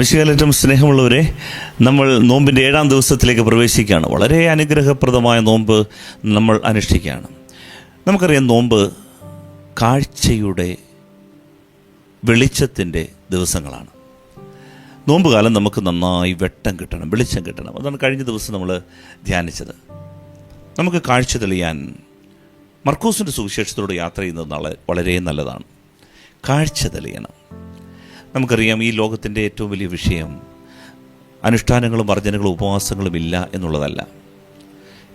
മിശികാലേറ്റവും സ്നേഹമുള്ളവരെ നമ്മൾ നോമ്പിന്റെ ഏഴാം ദിവസത്തിലേക്ക് പ്രവേശിക്കുകയാണ്. വളരെ അനുഗ്രഹപ്രദമായ നോമ്പ് നമ്മൾ അനുഷ്ഠിക്കുകയാണ്. നമുക്കറിയാം നോമ്പ് കാഴ്ചയുടെ വെളിച്ചത്തിന്റെ ദിവസങ്ങളാണ്. നോമ്പ് കാലം നമുക്ക് നന്നായി വെട്ടം കിട്ടണം വെളിച്ചം കിട്ടണം. അതാണ് കഴിഞ്ഞ ദിവസം നമ്മൾ ധ്യാനിച്ചത്. നമുക്ക് കാഴ്ച തെളിയാൻ മർക്കൂസിന്റെ സുവിശേഷത്തോട് യാത്ര ചെയ്യുന്നത് വളരെ നല്ലതാണ്. കാഴ്ച തെളിയണം. നമുക്കറിയാം ഈ ലോകത്തിന്റെ ഏറ്റവും വലിയ വിഷയം അനുഷ്ഠാനങ്ങളും വർജനകളും ഉപവാസങ്ങളും ഇല്ല എന്നുള്ളതല്ല.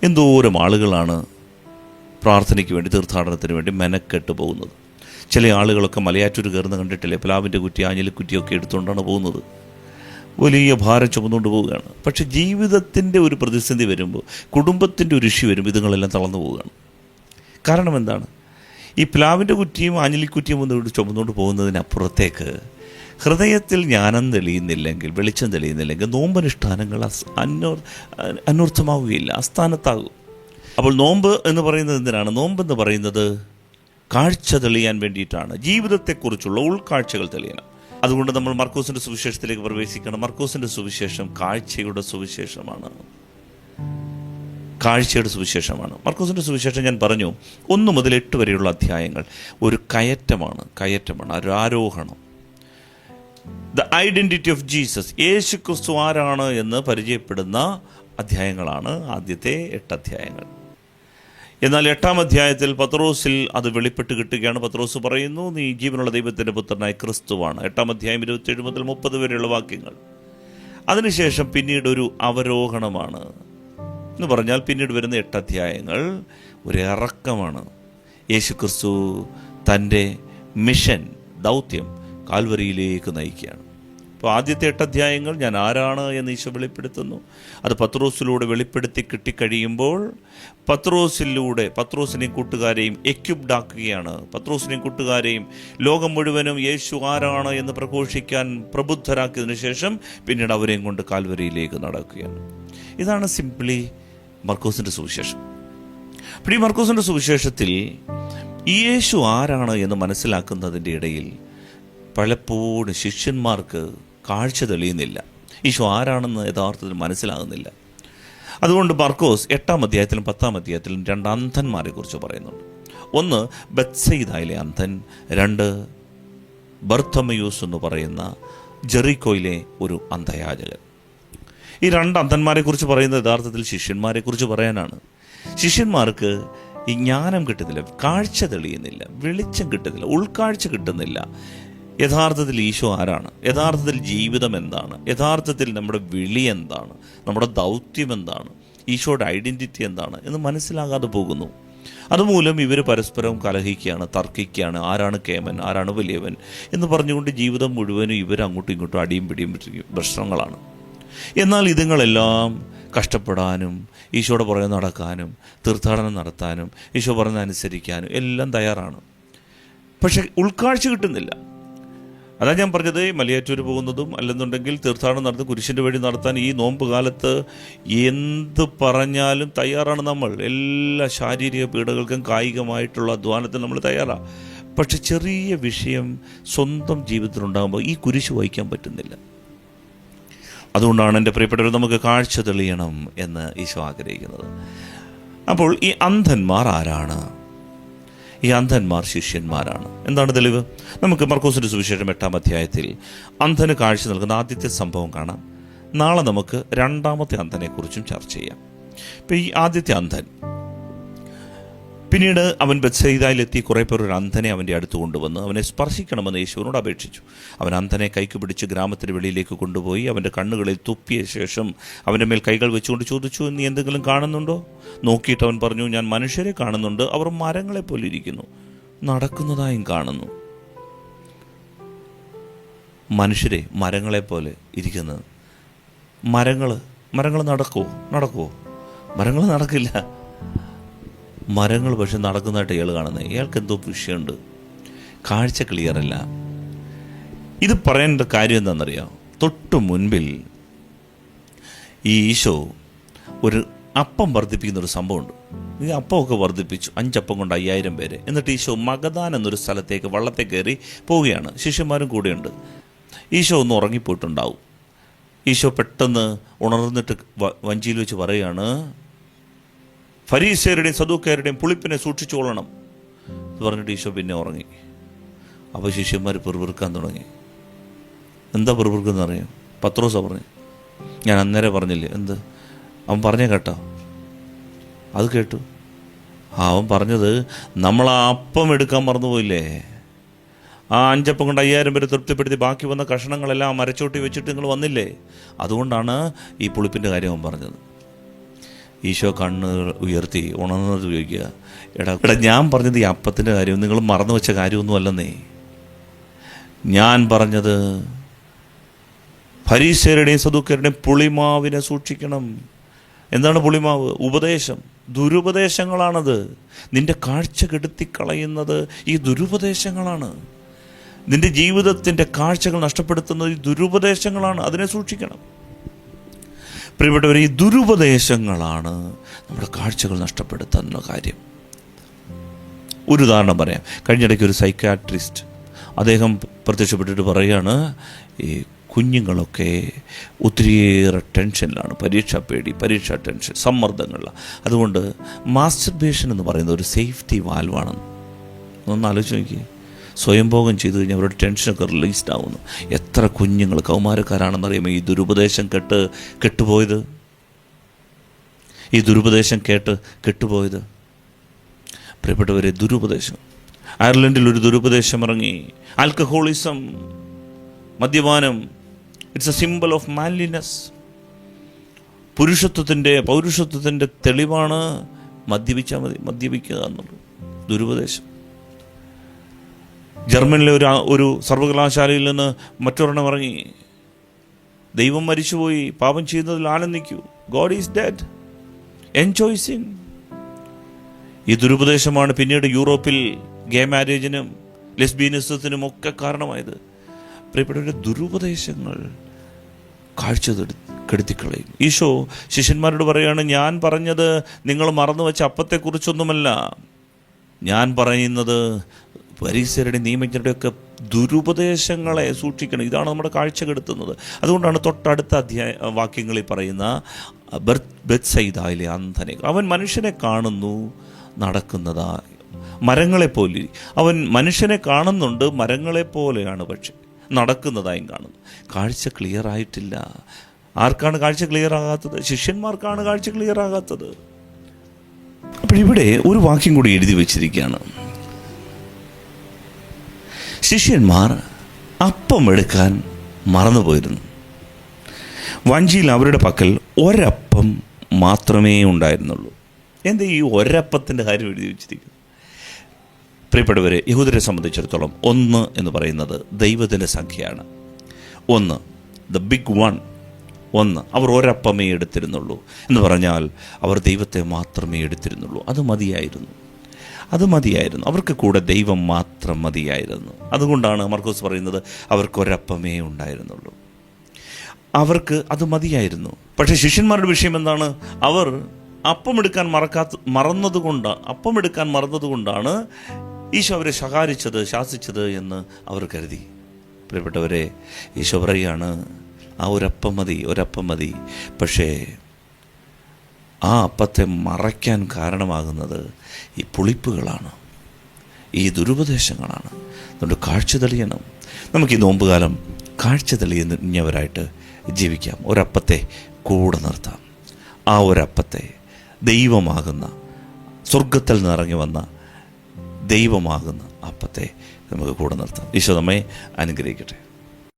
എന്തോരം ആളുകളാണ് പ്രാർത്ഥനയ്ക്ക് വേണ്ടി തീർത്ഥാടനത്തിന് വേണ്ടി മെനക്കെട്ട് പോകുന്നത്. ചില ആളുകളൊക്കെ മലയാറ്റൂർ കയറുന്ന കണ്ടിട്ടില്ലേ? പ്ലാവിന്റെ കുറ്റി ആഞ്ഞിലിക്കുറ്റിയൊക്കെ എടുത്തുകൊണ്ടാണ് പോകുന്നത്. വലിയ ഭാരം ചുമന്നുകൊണ്ട് പോവുകയാണ്. പക്ഷേ ജീവിതത്തിന്റെ ഒരു പ്രതിസന്ധി വരുമ്പോൾ കുടുംബത്തിന്റെ ഒരു ഇഷ്യൂ വരുമ്പോൾ ഇതുങ്ങളെല്ലാം തളർന്നു പോവുകയാണ്. കാരണം എന്താണ്? ഈ പ്ലാവിന്റെ കുറ്റിയും ആഞ്ഞിലിക്കുറ്റിയും ഒന്നും ചുമന്നുകൊണ്ട് പോകുന്നതിനപ്പുറത്തേക്ക് ഹൃദയത്തിൽ ജ്ഞാനം തെളിയുന്നില്ലെങ്കിൽ വെളിച്ചം തെളിയുന്നില്ലെങ്കിൽ നോമ്പനുഷ്ഠാനങ്ങൾ അന്വർ അന്വർത്ഥമാവുകയില്ല അസ്ഥാനത്താകും അപ്പോൾ നോമ്പ് എന്ന് പറയുന്നത് എന്തിനാണ്? നോമ്പ് എന്ന് പറയുന്നത് കാഴ്ച തെളിയാൻ വേണ്ടിയിട്ടാണ്. ജീവിതത്തെക്കുറിച്ചുള്ള ഉൾക്കാഴ്ചകൾ തെളിയണം. അതുകൊണ്ട് നമ്മൾ മർക്കോസിന്റെ സുവിശേഷത്തിലേക്ക് പ്രവേശിക്കണം. മർക്കോസിന്റെ സുവിശേഷം കാഴ്ചയുടെ സുവിശേഷമാണ്. കാഴ്ചയുടെ സുവിശേഷമാണ്. മർക്കോസിന്റെ സുവിശേഷം ഞാൻ പറഞ്ഞു ഒന്ന് മുതൽ എട്ട് വരെയുള്ള അധ്യായങ്ങൾ ഒരു കയറ്റമാണ് കയറ്റമാണ് ഒരു ആരോഹണം. ദ ഐഡന്റിറ്റി ഓഫ് ജീസസ് യേശു ക്രിസ്തു ആരാണ് എന്ന് പരിചയപ്പെടുന്ന അധ്യായങ്ങളാണ് ആദ്യത്തെ എട്ട് അധ്യായങ്ങൾ. എന്നാൽ എട്ടാം അധ്യായത്തിൽ പത്രോസിൽ അത് വെളിപ്പെട്ട് കിട്ടുകയാണ്. പത്രോസ് പറയുന്നു നീ ജീവനുള്ള ദൈവത്തിന്റെ പുത്രനായ ക്രിസ്തുവാണ്. എട്ടാം അധ്യായം ഇരുപത്തിയേഴ് മുതൽ മുപ്പത് വരെയുള്ള വാക്യങ്ങൾ. അതിനുശേഷം പിന്നീട് ഒരു അവരോഹണമാണ്. എന്ന് പറഞ്ഞാൽ പിന്നീട് വരുന്ന എട്ട് അധ്യായങ്ങൾ ഒരു ഇറക്കമാണ്. യേശു ക്രിസ്തു തന്റെ മിഷൻ ദൗത്യം കാൽവരിയിലേക്ക് നയിക്കുകയാണ്. അപ്പോൾ ആദ്യത്തെ എട്ട് അധ്യായങ്ങൾ ഞാൻ ആരാണ് എന്ന് ഈശോ വെളിപ്പെടുത്തുന്നു. അത് പത്രോസിലൂടെ വെളിപ്പെടുത്തി കിട്ടിക്കഴിയുമ്പോൾ പത്രോസിലൂടെ പത്രോസിനെയും കൂട്ടുകാരെയും എക്യുപ്ഡ് ആക്കുകയാണ് പത്രോസിനെയും കൂട്ടുകാരെയും ലോകം മുഴുവനും യേശു ആരാണ് എന്ന് പ്രഘോഷിക്കാൻ പ്രബുദ്ധരാക്കിയതിനു ശേഷം പിന്നീട് അവരെയും കൊണ്ട് കാൽവരിയിലേക്ക് നടക്കുകയാണ്. ഇതാണ് സിംപ്ലി മർക്കോസിന്റെ സുവിശേഷം. അപ്പോൾ ഈ മർക്കോസിന്റെ സുവിശേഷത്തിൽ യേശു ആരാണ് എന്ന് മനസ്സിലാക്കുന്നതിന്റെ ഇടയിൽ പലപ്പോഴും ശിഷ്യന്മാർക്ക് കാഴ്ച തെളിയുന്നില്ല. ഈശോ ആരാണെന്ന് യഥാർത്ഥത്തിൽ മനസ്സിലാകുന്നില്ല. അതുകൊണ്ട് മർക്കോസ് എട്ടാം അധ്യായത്തിലും പത്താം അധ്യായത്തിലും രണ്ട് അന്ധന്മാരെ കുറിച്ച് പറയുന്നുണ്ട്. ഒന്ന് ബത്സൈദായിലെ അന്ധൻ രണ്ട് ബർത്തമയൂസ് എന്ന് പറയുന്ന ജെറിക്കോയിലെ ഒരു അന്ധയാചകൻ. ഈ രണ്ട് അന്ധന്മാരെ കുറിച്ച് പറയുന്നത് യഥാർത്ഥത്തിൽ ശിഷ്യന്മാരെ കുറിച്ച് പറയാനാണ്. ശിഷ്യന്മാർക്ക് ഈ ജ്ഞാനം കിട്ടുന്നില്ല കാഴ്ച തെളിയുന്നില്ല വെളിച്ചം കിട്ടുന്നില്ല ഉൾക്കാഴ്ച കിട്ടുന്നില്ല. യഥാർത്ഥത്തിൽ ഈശോ ആരാണ്? യഥാർത്ഥത്തിൽ ജീവിതം എന്താണ്? യഥാർത്ഥത്തിൽ നമ്മുടെ വിളി എന്താണ്? നമ്മുടെ ദൗത്യം എന്താണ്? ഈശോയുടെ ഐഡന്റിറ്റി എന്താണ്? എന്ന് മനസ്സിലാകാതെ പോകുന്നു. അതുമൂലം ഇവർ പരസ്പരം കലഹിക്കുകയാണ് തർക്കിക്കുകയാണ്. ആരാണ് കേമൻ? ആരാണ് വലിയവൻ? എന്ന് പറഞ്ഞുകൊണ്ട് ജീവിതം മുഴുവനും ഇവർ അങ്ങോട്ടും ഇങ്ങോട്ടും അടിയും പിടിയും പ്രശ്നങ്ങളാണ്. എന്നാൽ ഇതുങ്ങളെല്ലാം കഷ്ടപ്പെടാനും ഈശോയുടെ പുറകെ നടക്കാനും തീർത്ഥാടനം നടത്താനും ഈശോ പറഞ്ഞ അനുസരിക്കാനും എല്ലാം തയ്യാറാണ്. പക്ഷെ ഉൾക്കാഴ്ച കിട്ടുന്നില്ല. അതാ ഞാൻ പറഞ്ഞത് മലയാറ്റൂർ പോകുന്നതും അല്ലെന്നുണ്ടെങ്കിൽ തീർത്ഥാടനം നടത്തി കുരിശിന്റെ വഴി നടത്താൻ ഈ നോമ്പ് കാലത്ത് എന്ത് പറഞ്ഞാലും തയ്യാറാണ് നമ്മൾ. എല്ലാ ശാരീരിക പീഡകൾക്കും കായികമായിട്ടുള്ള അധ്വാനത്തിന് നമ്മൾ തയ്യാറാണ് പക്ഷെ ചെറിയ വിഷയം സ്വന്തം ജീവിതത്തിലുണ്ടാകുമ്പോൾ ഈ കുരിശ് വഹിക്കാൻ പറ്റുന്നില്ല. അതുകൊണ്ടാണ് എന്റെ പ്രിയപ്പെട്ടവർ നമുക്ക് കാഴ്ച തെളിയണം എന്ന് ഈശോ ആഗ്രഹിക്കുന്നത്. അപ്പോൾ ഈ അന്ധന്മാർ ആരാണ്? ഈ അന്ധന്മാർ ശിഷ്യന്മാരാണ്. എന്താണ് തെളിവ്? നമുക്ക് മർക്കോസിന്റെ സുവിശേഷം എട്ടാം അധ്യായത്തിൽ അന്ധന് കാഴ്ച നൽകുന്ന ആദ്യത്തെ സംഭവം കാണാം. നാളെ നമുക്ക് രണ്ടാമത്തെ അന്ധനെക്കുറിച്ചും ചർച്ച ചെയ്യാം. ഇപ്പം ഈ ആദ്യത്തെ അന്ധൻ പിന്നീട് അവൻ ബത്സയിദായിലെത്തി കുറേ പേർ ഒരു അന്ധനെ അവന്റെ അടുത്ത് കൊണ്ടുവന്ന്. അവനെ സ്പർശിക്കണമെന്ന് യേശുവിനോട് അപേക്ഷിച്ചു. അവൻ അന്ധനെ കൈക്ക് പിടിച്ച് ഗ്രാമത്തിന് വെളിയിലേക്ക് കൊണ്ടുപോയി അവന്റെ കണ്ണുകളിൽ തുപ്പിയ ശേഷം അവന്റെ മേൽ കൈകൾ വെച്ചുകൊണ്ട് ചോദിച്ചു നീ എന്തെങ്കിലും കാണുന്നുണ്ടോ? നോക്കിയിട്ട് അവൻ പറഞ്ഞു ഞാൻ മനുഷ്യരെ കാണുന്നുണ്ട്. അവർ മരങ്ങളെ പോലെ ഇരിക്കുന്നു. നടക്കുന്നതായും കാണുന്നു. മനുഷ്യരെ മരങ്ങളെ പോലെ ഇരിക്കുന്നത്. മരങ്ങൾ മരങ്ങൾ നടക്കുമോ നടക്കുമോ മരങ്ങൾ നടക്കില്ല. മരങ്ങൾ പക്ഷെ നടക്കുന്നതായിട്ട് ഇയാൾ കാണുന്നത്. ഇയാൾക്ക് എന്തോ വിഷയമുണ്ട്. കാഴ്ച ക്ലിയർ അല്ല. ഇത് പറയേണ്ട കാര്യം എന്താണെന്നറിയാം? തൊട്ടു മുൻപിൽ ഈ ഈശോ ഒരു അപ്പം വർദ്ധിപ്പിക്കുന്ന ഒരു സംഭവമുണ്ട്. ഈ അപ്പമൊക്കെ വർദ്ധിപ്പിച്ചു. അഞ്ചപ്പം കൊണ്ട് അയ്യായിരം പേര്. എന്നിട്ട് ഈശോ മകദാൻ എന്നൊരു സ്ഥലത്തേക്ക് വള്ളത്തെ കയറി പോവുകയാണ്. ശിഷ്യന്മാരും കൂടെയുണ്ട്. ഈശോ ഒന്ന് ഉറങ്ങിപ്പോയിട്ടുണ്ടാവും. ഈശോ പെട്ടെന്ന് ഉണർന്നിട്ട് വഞ്ചിയിൽ വെച്ച് പറയുകയാണ് ഫരീസേരുടെയും സദൂക്കാരുടെയും പുളിപ്പിനെ സൂക്ഷിച്ചുകൊള്ളണം എന്ന് പറഞ്ഞിട്ട് ഈശോ പിന്നെ ഉറങ്ങി. അപ്പോൾ ശിഷ്യന്മാർ പിറുപിറുക്കാൻ തുടങ്ങി. എന്താ പിറുപിറുക്കെന്ന് അറിയാം? പത്രോസ പറഞ്ഞു ഞാൻ അന്നേരം പറഞ്ഞില്ലേ എന്ത്? അവൻ പറഞ്ഞേ കേട്ടോ. അത് കേട്ടു. ആ അവൻ പറഞ്ഞത് നമ്മൾ ആ അപ്പം എടുക്കാൻ മറന്നുപോയില്ലേ? ആ അഞ്ചപ്പം കൊണ്ട് അയ്യായിരം പേര് തൃപ്തിപ്പെടുത്തി ബാക്കി വന്ന കഷണങ്ങളെല്ലാം മരച്ചോട്ടി വെച്ചിട്ട് നിങ്ങൾ വന്നില്ലേ? അതുകൊണ്ടാണ് ഈ പുളിപ്പിന്റെ കാര്യം അവൻ പറഞ്ഞത്. ഈശോ കണ്ണ് ഉയർത്തി ഉണർന്നത് ചോദിക്കുക എടാ എടാ ഞാൻ പറഞ്ഞത് ഈ അപ്പത്തിന്റെ കാര്യം നിങ്ങൾ മറന്നു വെച്ച കാര്യമൊന്നും അല്ലെന്നേ. ഞാൻ പറഞ്ഞത് ഫരീസേരുടെയും സദുക്കരുടെയും പുളിമാവിനെ സൂക്ഷിക്കണം. എന്താണ് പുളിമാവ്? ഉപദേശം. ദുരുപദേശങ്ങളാണത്. നിന്റെ കാഴ്ച കെടുത്തിക്കളയുന്നത് ഈ ദുരുപദേശങ്ങളാണ്. നിന്റെ ജീവിതത്തിന്റെ കാഴ്ചകൾ നഷ്ടപ്പെടുത്തുന്നത് ഈ ദുരുപദേശങ്ങളാണ്. അതിനെ സൂക്ഷിക്കണം. പ്രിയപ്പെട്ടവർ ഈ ദുരുപദേശങ്ങളാണ് നമ്മുടെ കാഴ്ചകൾ നഷ്ടപ്പെടുത്തുന്ന കാര്യം. ഒരു ഉദാഹരണം പറയാം. കഴിഞ്ഞിടയ്ക്ക് ഒരു സൈക്കാട്രിസ്റ്റ് അദ്ദേഹം പ്രത്യക്ഷപ്പെട്ടിട്ട് പറയുകയാണ് ഈ കുഞ്ഞുങ്ങളൊക്കെ ഒത്തിരിയേറെ ടെൻഷനിലാണ്. പരീക്ഷാ പേടി പരീക്ഷാ ടെൻഷൻ സമ്മർദ്ദങ്ങളിലാണ് അതുകൊണ്ട് മാസ്റ്റർബേഷൻ എന്ന് പറയുന്നത് ഒരു സേഫ്റ്റി വാൽവാണെന്ന് ഒന്ന് ആലോചിച്ച് നോക്കി സ്വയംഭോഗം ചെയ്തു കഴിഞ്ഞാൽ അവരുടെ ടെൻഷനൊക്കെ റിലീസ്ഡ് ആവുന്നു എത്ര കുഞ്ഞുങ്ങൾ കൗമാരക്കാരാണെന്നറിയാമോ ഈ ദുരുപദേശം കെട്ട് കെട്ടുപോയത്? ഈ ദുരുപദേശം കേട്ട് കെട്ടുപോയത്? പ്രിയപ്പെട്ടവരെ ദുരുപദേശം. അയർലൻഡിൽ ഒരു ദുരുപദേശം ഇറങ്ങി. ആൽക്കഹോളിസം മദ്യപാനം. It's a symbol of manliness പുരുഷത്വത്തിന്റെ പൗരുഷത്വത്തിന്റെ തെളിവാണ് മദ്യപിച്ചാൽ മതി മദ്യപിക്കുക എന്നുള്ളത്. ദുരുപദേശം. ജർമ്മനിലെ ഒരു ഒരു സർവകലാശാലയിൽ നിന്ന് മറ്റൊരെണ്ണം ഇറങ്ങി. ദൈവം മരിച്ചുപോയി പാപം ചെയ്യുന്നതിൽ ആനന്ദിക്കൂ. God is dead enjoy sin ഈ ദുരുപദേശമാണ് പിന്നീട് യൂറോപ്പിൽ ഗേ മാരേജിനും ലെസ്ബീനിസത്തിനും ഒക്കെ കാരണമായത്. പ്രിയപ്പെട്ടവരുടെ ദുരുപദേശങ്ങൾ കാഴ്ച കെടുത്തിക്കളയും ഈശോ ശിഷ്യന്മാരോട് പറയുകയാണ് ഞാൻ പറഞ്ഞത് നിങ്ങൾ മറന്നു വെച്ച അപ്പത്തെക്കുറിച്ചൊന്നുമല്ല. ഞാൻ പറയുന്നത് പരീസരുടെ നിയമജ്ഞരുടെയൊക്കെ ദുരുപദേശങ്ങളെ സൂക്ഷിക്കണം. ഇതാണ് നമ്മുടെ കാഴ്ച കെടുത്തുന്നത്. അതുകൊണ്ടാണ് തൊട്ടടുത്ത അധ്യായ വാക്യങ്ങളിൽ പറയുന്ന ബെത്സൈദായിലെ അന്ധനെ അവൻ മനുഷ്യനെ കാണുന്നു നടക്കുന്നതാ മരങ്ങളെപ്പോലെ. അവൻ മനുഷ്യനെ കാണുന്നുണ്ട് മരങ്ങളെപ്പോലെയാണ് പക്ഷെ നടക്കുന്നതായും കാണുന്നു. കാഴ്ച ക്ലിയർ ആയിട്ടില്ല. ആർക്കാണ് കാഴ്ച ക്ലിയർ ആകാത്തത്? ശിഷ്യന്മാർക്കാണ് കാഴ്ച ക്ലിയർ ആകാത്തത്. അപ്പോൾ ഇവിടെ ഒരു വാക്യം കൂടി എഴുതി വെച്ചിരിക്കുകയാണ്. ശിഷ്യന്മാർ അപ്പം എടുക്കാൻ മറന്നുപോയിരുന്നു. വഞ്ചിയിൽ അവരുടെ പക്കൽ ഒരപ്പം മാത്രമേ ഉണ്ടായിരുന്നുള്ളൂ. എന്താ ഈ ഒരപ്പത്തിന്റെ കാര്യം എഴുതി വെച്ചിരിക്കുന്നു? പ്രിയപ്പെട്ടവരെ യഹൂദരെ സംബന്ധിച്ചിടത്തോളം ഒന്ന് എന്ന് പറയുന്നത് ദൈവത്തിന്റെ സംഖ്യയാണ്. ഒന്ന് ദ ബിഗ് വൺ ഒന്ന് അവർ ഒരപ്പമേ എടുത്തിരുന്നുള്ളൂ. എന്ന് പറഞ്ഞാൽ അവർ ദൈവത്തെ മാത്രമേ എടുത്തിരുന്നുള്ളൂ. അത് മതിയായിരുന്നു. അത് മതിയായിരുന്നു. അവർക്ക് കൂടെ ദൈവം മാത്രം മതിയായിരുന്നു. അതുകൊണ്ടാണ് മർക്കോസ് പറയുന്നത് അവർക്ക് ഒരപ്പമേ ഉണ്ടായിരുന്നുള്ളൂ. അവർക്ക് അത് മതിയായിരുന്നു. പക്ഷേ ശിഷ്യന്മാരുടെ വിഷയം എന്താണ്? അവർ അപ്പമെടുക്കാൻ മറക്കാത്ത മറന്നതുകൊണ്ട് അപ്പമെടുക്കാൻ മറന്നതുകൊണ്ടാണ് ഈശോ അവരെ ശകാരിച്ചത് ശാസിച്ചത് എന്ന് അവർ കരുതി. പ്രിയപ്പെട്ടവരെ ഈശോ പറയുകയാണ് ആ ഒരപ്പം മതി ഒരപ്പം മതി പക്ഷേ ആ അപ്പത്തെ മറയ്ക്കാൻ കാരണമാകുന്നത് ഈ പുളിപ്പുകളാണ്. ഈ ദുരുപദേശങ്ങളാണ്. അതുകൊണ്ട് കാഴ്ച തെളിയണം. നമുക്ക് ഈ നോമ്പുകാലം കാഴ്ച തെളിയുന്നവരായിട്ട് ജീവിക്കാം. ഒരപ്പത്തെ കൂടെ നിർത്താം. ആ ഒരപ്പത്തെ ദൈവമാകുന്ന സ്വർഗത്തിൽ നിന്ന് ഇറങ്ങി വന്ന ദൈവമാകുന്ന അപ്പത്തെ നമുക്ക് കൂടെ നിർത്താം. ഈശോ നമ്മെ അനുഗ്രഹിക്കട്ടെ.